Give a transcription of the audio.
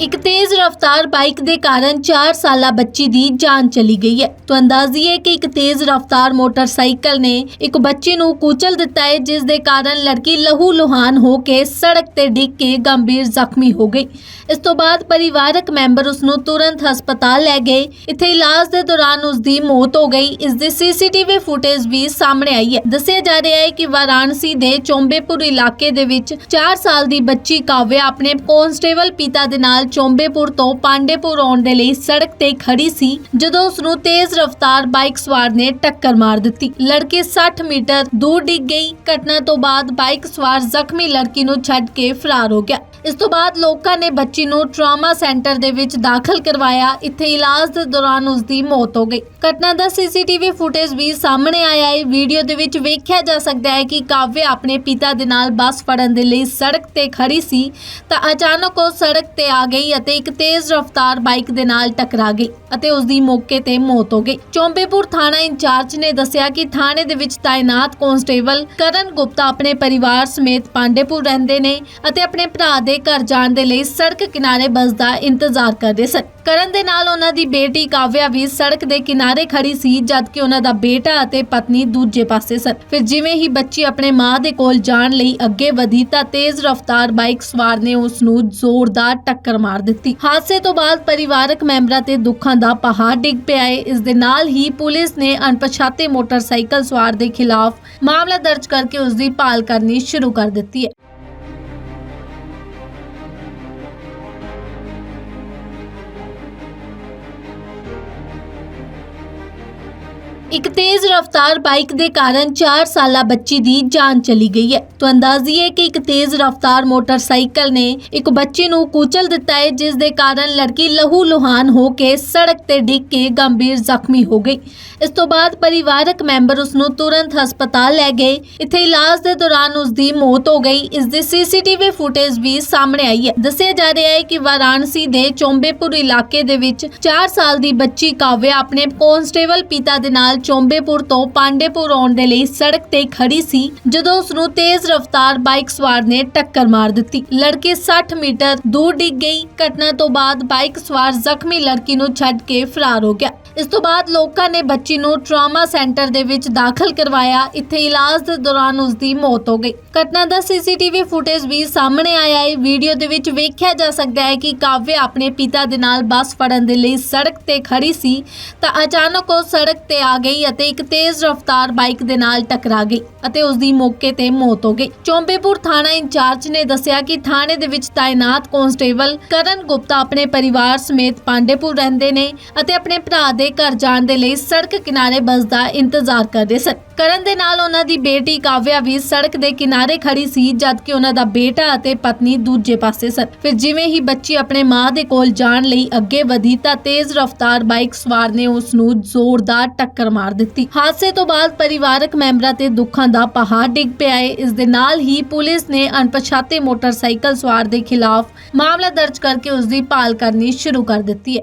ਇੱਕ ਤੇਜ਼ ਰਫ਼ਤਾਰ ਬਾਈਕ ਦੇ ਕਾਰਨ 4 ਸਾਲਾ ਬੱਚੀ ਦੀ ਜਾਨ ਚਲੀ ਗਈ ਹੈ। ਤੋਂ ਅੰਦਾਜ਼ੀਏ ਕਿ ਇੱਕ ਤੇਜ਼ ਰਫ਼ਤਾਰ ਮੋਟਰਸਾਈਕਲ ਨੇ ਇੱਕ ਬੱਚੀ ਨੂੰ ਕੁਚਲ ਦਿੱਤਾ ਹੈ, ਜਿਸ ਦੇ ਕਾਰਨ ਲੜਕੀ ਲਹੂ ਲੁਹਾਨ ਹੋ ਕੇ ਸੜਕ ਤੇ ਡਿੱਗ ਕੇ ਗੰਭੀਰ ਜ਼ਖਮੀ ਹੋ ਗਈ। ਇਸ ਤੋਂ ਬਾਅਦ ਪਰਿਵਾਰਕ ਮੈਂਬਰ ਉਸ ਨੂੰ ਤੁਰੰਤ ਹਸਪਤਾਲ ਲੈ ਗਏ। ਇੱਥੇ ਇਲਾਜ ਦੇ ਦੌਰਾਨ ਉਸ ਦੀ ਮੌਤ ਹੋ ਗਈ। ਇਸ ਦੀ ਸੀਸੀਟੀਵੀ ਫੁਟੇਜ ਵੀ ਸਾਹਮਣੇ ਆਈ ਹੈ। ਦੱਸਿਆ ਜਾ ਰਿਹਾ ਹੈ ਕਿ ਵਾਰਾਣਸੀ ਦੇ ਚੋਂਬੇਪੁਰ ਇਲਾਕੇ ਦੇ ਵਿੱਚ 4 ਸਾਲ ਦੀ ਬੱਚੀ ਕਾਵਿਆ ਆਪਣੇ ਕਨਸਟੇਬਲ ਪਿਤਾ ਦੇ ਨਾਲ ਚੋਂਬੇਪੁਰ ਤੋਂ ਪਾਂਡੇਪੁਰ ਆਉਣ ਦੇ ਲਈ ਸੜਕ ਤੇ ਖੜੀ ਸੀ, ਜਦੋਂ ਉਸ ਨੂੰ ਤੇਜ਼ ਰਫ਼ਤਾਰ ਬਾਈਕ ਸਵਾਰ ਨੇ ਟੱਕਰ ਮਾਰ ਦਿੱਤੀ। ਲੜਕੀ 60 ਮੀਟਰ ਦੂਰ ਡਿੱਗ ਗਈ। ਘਟਨਾ ਤੋਂ ਬਾਅਦ ਬਾਈਕ ਸਵਾਰ ਜ਼ਖਮੀ ਲੜਕੀ ਨੂੰ ਛੱਡ ਕੇ ਫਰਾਰ ਹੋ ਗਿਆ। ਇਸ ਤੋਂ ਬਾਅਦ ਲੋਕਾਂ ਨੇ ਬੱਚੀ ਨੂੰ ਟਰਾਮਾ ਸੈਂਟਰ ਦੇ ਵਿੱਚ ਦਾਖਲ ਕਰਵਾਇਆ। ਇੱਥੇ ਇਲਾਜ ਦੇ ਦੌਰਾਨ ਉਸ ਦੀ ਮੌਤ ਹੋ ਗਈ। ਘਟਨਾ ਦਾ ਸੀਸੀਟੀਵੀ ਫੁਟੇਜ ਵੀ ਸਾਹਮਣੇ ਆਇਆ ਹੈ। ਵੀਡੀਓ ਦੇ ਵਿੱਚ ਵੇਖਿਆ ਜਾ ਸਕਦਾ ਹੈ ਕਿ ਕਾਵਿਆ ਆਪਣੇ ਪਿਤਾ ਦੇ ਨਾਲ ਬੱਸ ਫੜਨ ਦੇ ਲਈ ਸੜਕ ਤੇ ਖੜੀ ਸੀ, ਤਾਂ ਅਚਾਨਕ ਉਹ ਸੜਕ ਤੇ ਆ ਗਈ ਅਤੇ ਇੱਕ ਤੇਜ਼ ਰਫ਼ਤਾਰ ਬਾਈਕ ਦੇ ਨਾਲ ਟਕਰਾ ਗਈ ਅਤੇ ਉਸ ਦੀ ਮੌਕੇ ਤੇ ਮੌਤ ਹੋ ਗਈ। ਚੌਂਬੇਪੁਰ ਥਾਣਾ ਇੰਚਾਰਜ ਨੇ ਦੱਸਿਆ ਕਿ ਥਾਣੇ ਦੇ ਵਿੱਚ ਤਾਇਨਾਤ ਕਾਂਸਟੇਬਲ ਕਰਨ ਗੁਪਤਾ ਆਪਣੇ ਪਰਿਵਾਰ ਸਮੇਤ ਪਾਂਡੇਪੁਰ ਰਹਿੰਦੇ ਨੇ ਅਤੇ ਆਪਣੇ ਭਰਾ ਦੇ ਘਰ ਜਾਣ ਦੇ ਲਈ ਸੜਕ ਕਿਨਾਰੇ ਬੱਸ ਦਾ ਇੰਤਜ਼ਾਰ ਕਰਦੇ ਸਨ। ਕਰਨ ਦੇ ਨਾਲ ਉਹਨਾਂ ਦੀ ਬੇਟੀ ਕਾਵਿਆ ਵੀ ਸੜਕ ਦੇ ਕਿਨਾਰੇ ਖੜੀ ਸੀ, ਜਦਕਿ ਉਹਨਾਂ ਦਾ ਬੇਟਾ ਅਤੇ ਪਤਨੀ ਦੂਜੇ ਪਾਸੇ ਸਨ। ਫਿਰ ਜਿਵੇਂ ਹੀ ਬੱਚੀ ਆਪਣੇ ਮਾਂ ਦੇ ਕੋਲ ਜਾਣ ਲਈ ਅੱਗੇ ਵਧੀ ਤਾਂ ਤੇਜ਼ ਰਫ਼ਤਾਰ ਬਾਈਕ ਸਵਾਰ ਨੇ ਉਸ ਨੂੰ ਜ਼ੋਰਦਾਰ ਟੱਕਰ ਮਾਰ ਦਿੱਤੀ। ਹਾਦਸੇ ਤੋਂ ਬਾਅਦ ਪਰਿਵਾਰਕ ਮੈਂਬਰਾਂ ਤੇ ਦੁੱਖਾਂ ਦਾ ਪਹਾੜ ਡਿੱਗ ਪਿਆ ਹੈ ਇਸ ਦੇ ਨਾਲ ਹੀ ਪੁਲਿਸ ਨੇ ਅਣਪਛਾਤੇ ਮੋਟਰਸਾਈਕਲ ਸਵਾਰ ਦੇ ਖਿਲਾਫ ਮਾਮਲਾ ਦਰਜ ਕਰਕੇ ਉਸ ਦੀ ਭਾਲ ਕਰਨੀ ਸ਼ੁਰੂ ਕਰ ਦਿੱਤੀ ਹੈ। ਇੱਕ ਤੇਜ਼ ਰਫ਼ਤਾਰ ਬਾਈਕ ਦੇ ਕਾਰਨ 4 ਸਾਲਾ ਬੱਚੀ ਦੀ ਜਾਨ ਚਲੀ ਗਈ ਹੈ। ਤੋਂ ਅੰਦਾਜ਼ੀਏ ਕਿ ਇੱਕ ਤੇਜ਼ ਰਫ਼ਤਾਰ ਮੋਟਰਸਾਈਕਲ ਨੇ ਇੱਕ ਬੱਚੀ ਨੂੰ ਕੁਚਲ ਦਿੱਤਾ ਹੈ, ਜਿਸ ਦੇ ਕਾਰਨ ਲੜਕੀ ਲਹੂ ਲੁਹਾਨ ਹੋ ਕੇ ਸੜਕ ਤੇ ਡਿੱਗ ਕੇ ਗੰਭੀਰ ਜ਼ਖਮੀ ਹੋ ਗਈ। ਇਸ ਤੋਂ ਬਾਅਦ ਪਰਿਵਾਰਕ ਮੈਂਬਰ ਉਸ ਨੂੰ ਤੁਰੰਤ ਹਸਪਤਾਲ ਲੈ ਗਏ। ਇੱਥੇ ਇਲਾਜ ਦੇ ਦੌਰਾਨ ਉਸ ਦੀ ਮੌਤ ਹੋ ਗਈ। ਇਸ ਦੀ ਸੀਸੀਟੀਵੀ ਫੁਟੇਜ ਵੀ ਸਾਹਮਣੇ ਆਈ ਹੈ। ਦੱਸਿਆ ਜਾ ਰਿਹਾ ਹੈ ਕਿ ਵਾਰਾਣਸੀ ਦੇ ਚੋਂਬੇਪੁਰ ਇਲਾਕੇ ਦੇ ਵਿੱਚ 4 ਸਾਲ ਦੀ ਬੱਚੀ ਕਾਵਿਆ ਆਪਣੇ ਕਨਸਟੇਬਲ ਪਿਤਾ ਦੇ ਨਾਲ ਚੋਂਬੇਪੁਰ ਤੋਂ ਪਾਂਡੇਪੁਰ ਆਉਣ ਦੇ ਲਈ ਸੜਕ ਤੇ ਖੜੀ ਸੀ, ਜਦੋਂ ਉਸ ਨੂੰ ਤੇਜ਼ ਰਫ਼ਤਾਰ ਬਾਈਕ ਸਵਾਰ ਨੇ ਟੱਕਰ ਮਾਰ ਦਿੱਤੀ। ਲੜਕੀ 60 ਮੀਟਰ ਦੂਰ ਡਿੱਗ ਗਈ। ਘਟਨਾ ਤੋਂ ਬਾਅਦ ਬਾਈਕ ਸਵਾਰ ਜ਼ਖਮੀ ਲੜਕੀ ਨੂੰ ਛੱਡ ਕੇ ਫਰਾਰ ਹੋ ਗਿਆ। ਇਸ ਤੋਂ ਬਾਅਦ ਲੋਕਾਂ ਨੇ ਬੱਚੀ ਨੂੰ ਟਰਾਮਾ ਸੈਂਟਰ ਦੇ ਵਿੱਚ ਦਾਖਲ ਕਰਵਾਇਆ। ਇੱਥੇ ਇਲਾਜ ਦੇ ਦੌਰਾਨ ਉਸ ਦੀ ਮੌਤ ਹੋ ਗਈ। ਘਟਨਾ ਦਾ ਸੀਸੀਟੀਵੀ ਫੁਟੇਜ ਵੀ ਸਾਹਮਣੇ ਆਇਆ ਹੈ। ਵੀਡੀਓ ਦੇ ਵਿੱਚ ਵੇਖਿਆ ਜਾ ਸਕਦਾ ਹੈ ਕਿ ਕਾਵਿਆ ਆਪਣੇ ਪਿਤਾ ਦੇ ਨਾਲ ਬੱਸ ਫੜਨ ਦੇ ਲਈ ਸੜਕ ਤੇ ਖੜੀ ਸੀ, ਤਾਂ ਅਚਾਨਕ ਉਹ ਸੜਕ ਤੇ ਆ ਗਈ ਅਤੇ ਇੱਕ ਤੇਜ਼ ਰਫ਼ਤਾਰ ਬਾਈਕ ਦੇ ਨਾਲ ਟਕਰਾ ਗਈ ਅਤੇ ਉਸ ਦੀ ਮੌਕੇ ਤੇ ਮੌਤ ਹੋ ਗਈ। ਚੌਂਬੇਪੁਰ ਥਾਣਾ ਇੰਚਾਰਜ ਨੇ ਦੱਸਿਆ ਕਿ ਥਾਣੇ ਦੇ ਵਿੱਚ ਤਾਇਨਾਤ ਕਾਂਸਟੇਬਲ ਕਰਨ ਗੁਪਤਾ ਆਪਣੇ ਪਰਿਵਾਰ ਸਮੇਤ ਪਾਂਡੇਪੁਰ ਰਹਿੰਦੇ ਨੇ ਅਤੇ ਆਪਣੇ ਭਰਾ ਦੇ ਘਰ ਜਾਣ ਦੇ ਲਈ ਸੜਕ ਕਿਨਾਰੇ ਬੱਸ ਦਾ ਇੰਤਜ਼ਾਰ ਕਰਦੇ ਸਨ। ਕਰਨ ਦੇ ਨਾਲ ਉਹਨਾਂ ਦੀ ਬੇਟੀ ਕਾਵਿਆ ਵੀ ਸੜਕ ਦੇ ਕਿਨਾਰੇ ਖੜੀ ਸੀ, ਜਦਕਿ ਉਹਨਾਂ ਦਾ ਬੇਟਾ ਅਤੇ ਪਤਨੀ ਦੂਜੇ ਪਾਸੇ ਸਨ। ਫਿਰ ਜਿਵੇਂ ਹੀ ਬੱਚੀ ਆਪਣੇ ਮਾਂ ਦੇ ਕੋਲ ਜਾਣ ਲਈ ਅੱਗੇ ਵਧੀ ਤਾਂ ਤੇਜ਼ ਰਫ਼ਤਾਰ ਬਾਈਕ ਸਵਾਰ ਨੇ ਉਸ ਨੂੰ ਜ਼ੋਰਦਾਰ ਟੱਕਰ ਮਾਰ ਦਿੱਤੀ। ਹਾਦਸੇ ਤੋਂ ਬਾਅਦ ਪਰਿਵਾਰਕ ਮੈਂਬਰਾਂ ਤੇ ਦੁੱਖਾਂ ਦਾ ਪਹਾੜ ਡਿੱਗ ਪਿਆ ਹੈ ਇਸ ਦੇ ਨਾਲ ਹੀ ਪੁਲਿਸ ਨੇ ਅਣਪਛਾਤੇ ਮੋਟਰਸਾਈਕਲ ਸਵਾਰ ਦੇ ਖਿਲਾਫ ਮਾਮਲਾ ਦਰਜ ਕਰਕੇ ਉਸ ਦੀ ਭਾਲ ਕਰਨੀ ਸ਼ੁਰੂ ਕਰ ਦਿੱਤੀ ਹੈ